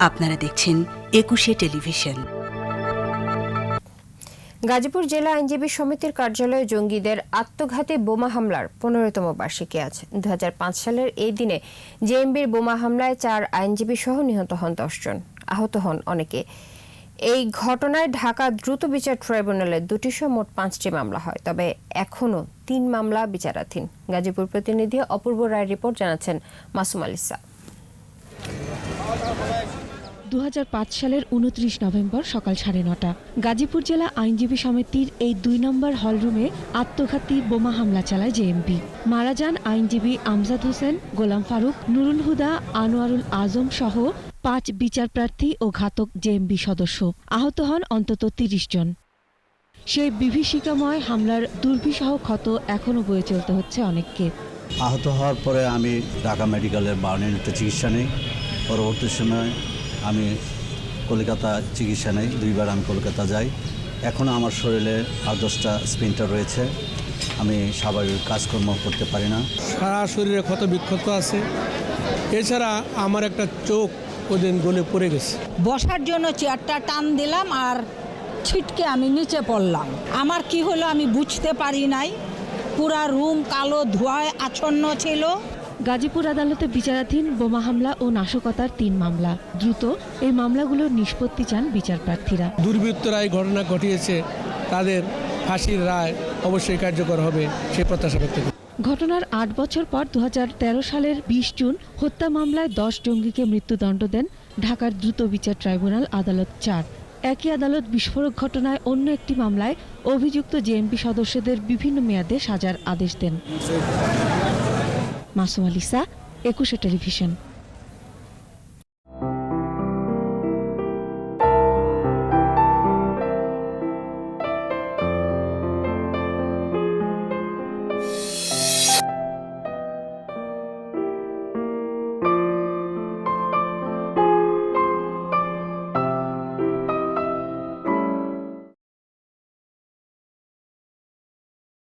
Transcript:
আপনারা দেখছেন একুশে টেলিভিশন। গাজীপুর জেলা আইনজীবী সমিতির কার্যালয়ে জঙ্গিদের আত্মঘাতী বোমা হামলার পনেরোতম বার্ষিকী আছে দু সালের এই দিনে জেএমবির বোমা হামলায় চার আইনজীবী সহ নিহত হন দশজন আহত হন অনেকে। এই ঘটনায় ঢাকা দ্রুত বিচার ট্রাইব্যুনালে দুটি সহ মোট পাঁচটি মামলা হয়, তবে এখনও তিন মামলা বিচারাধীন। গাজীপুর প্রতিনিধি অপূর্ব রায় রিপোর্ট জানাচ্ছেন মাসুম আলিসা দু হাজার পাঁচ সালের উনত্রিশ নভেম্বর সকাল সাড়ে নটা। গাজীপুর জেলা আইনজীবী সমিতির এই দুই নম্বর হলরুমে আত্মঘাতী বোমা হামলা চালায় জেএমপি। মারা যান আইনজীবী আমজাদ হোসেন, গোলাম ফারুক, নুরুল হুদা, আনোয়ারুল আজম সহ পাঁচ বিচারপ্রার্থী ও ঘাতক জেএমবি সদস্য। আহত হন অন্তত তিরিশ জন। সেই বিভীষিকাময় হামলার দুর্বিষহ ক্ষত এখনও বয়ে চলতে হচ্ছে অনেককে। আহত হওয়ার পরে আমি ঢাকা মেডিকেলের বার্ন চিকিৎসা নেই। পরবর্তী সময় আমি কলকাতা চিকিৎসা নেই দুইবার আমি কলকাতা যাই। এখনও আমার শরীরে আর দশটা স্পিনটা রয়েছে। আমি স্বাভাবিক কাজকর্ম করতে পারি না। সারা শরীরে ক্ষত বিক্ষত আছে। এছাড়া আমার একটা চোখ ওদিন গলে পড়ে গেছে। বসার জন্য চেয়ারটা টান দিলাম আর ছিটকে আমি নিচে পড়লাম। আমার কি হলো আমি বুঝতে পারি নাই। পুরা রুম কালো ধোঁয়ায় আচ্ছন্ন ছিল। গাজীপুর আদালতে বিচারাধীন বোমা হামলা ও নাশকতার তিন মামলা। দ্রুত এই মামলাগুলোর নিষ্পত্তি চান বিচারপ্রার্থীরা। দুর্বৃত্তরা এই ঘটনা ঘটিয়েছে তাদের ফাঁসির রায় অবশ্যই কার্যকর হবে সে প্রত্যাশা ব্যক্ত করি। ঘটনার আট বছর পর দু হাজার তেরো সালের বিশ জুন হত্যা মামলায় দশ জঙ্গিকে মৃত্যুদণ্ড দেন ঢাকার দ্রুত বিচার ট্রাইব্যুনাল আদালত চার। একই আদালত বিস্ফোরক ঘটনায় অন্য একটি মামলায় অভিযুক্ত জেএমপি সদস্যদের বিভিন্ন মেয়াদে সাজার আদেশ দেন। মাসুম আলিসা একুশে টেলিভিশন